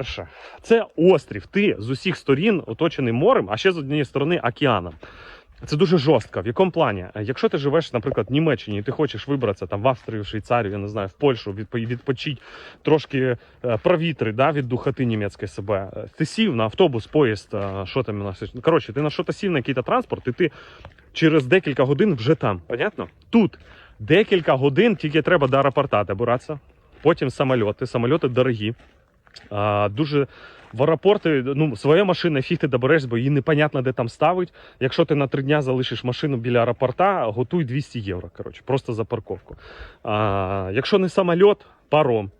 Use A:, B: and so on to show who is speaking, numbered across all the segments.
A: Перше, це острів. Ти з усіх сторін оточений морем, а ще з однієї сторони океаном. Це дуже жорстко. В якому плані? Е, Якщо ти живеш, наприклад, в Німеччині, і ти хочеш вибратися там в Австрію, в Швейцарію, я не знаю, в Польщу, відпо- відпочити трошки е, провітри да, від духоти німецької себе. е, Ти сів на автобус, поїзд, що там у нас. Коротше, ти на що-то сів на якийсь транспорт, і ти через декілька годин вже там. Понятно? Тут декілька годин тільки треба до аеропорта добиратися. Потім самольоти. Самольоти дорогі. А, дуже в аеропорти, ну, своя машина, фіг ти добереш, бо її непонятно, де там ставить. Якщо ти на три дня залишиш машину біля аеропорта, готуй 200 євро. Коротше, просто за парковку. А, якщо не самольот, паром.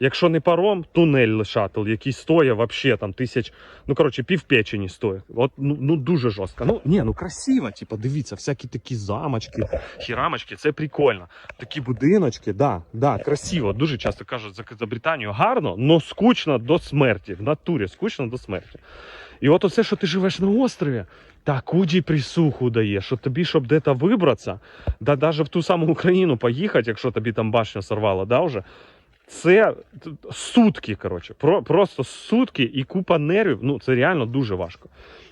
A: Якщо не паром, тунель шатл, який стоїть вообще там тисяч, ну коротше, півпечені стоїть. От ну, ну дуже жорстко. Ну ні, ну красиво. Типа, дивіться, всякі такі замочки, хірамочки, це прикольно. Такі будиночки, да, да, красиво. Дуже часто кажуть за, за Британію гарно, но скучно до смерті. В натурі скучно до смерті. І от оце, що ти живеш на острові, таку ді присуху дає, що тобі, щоб де-то вибратися, да навіть в ту саму Україну поїхати, якщо тобі там башня сорвала, да, вже. Це сутки, коротше, про, просто сутки і купа нервів. Ну це реально дуже важко.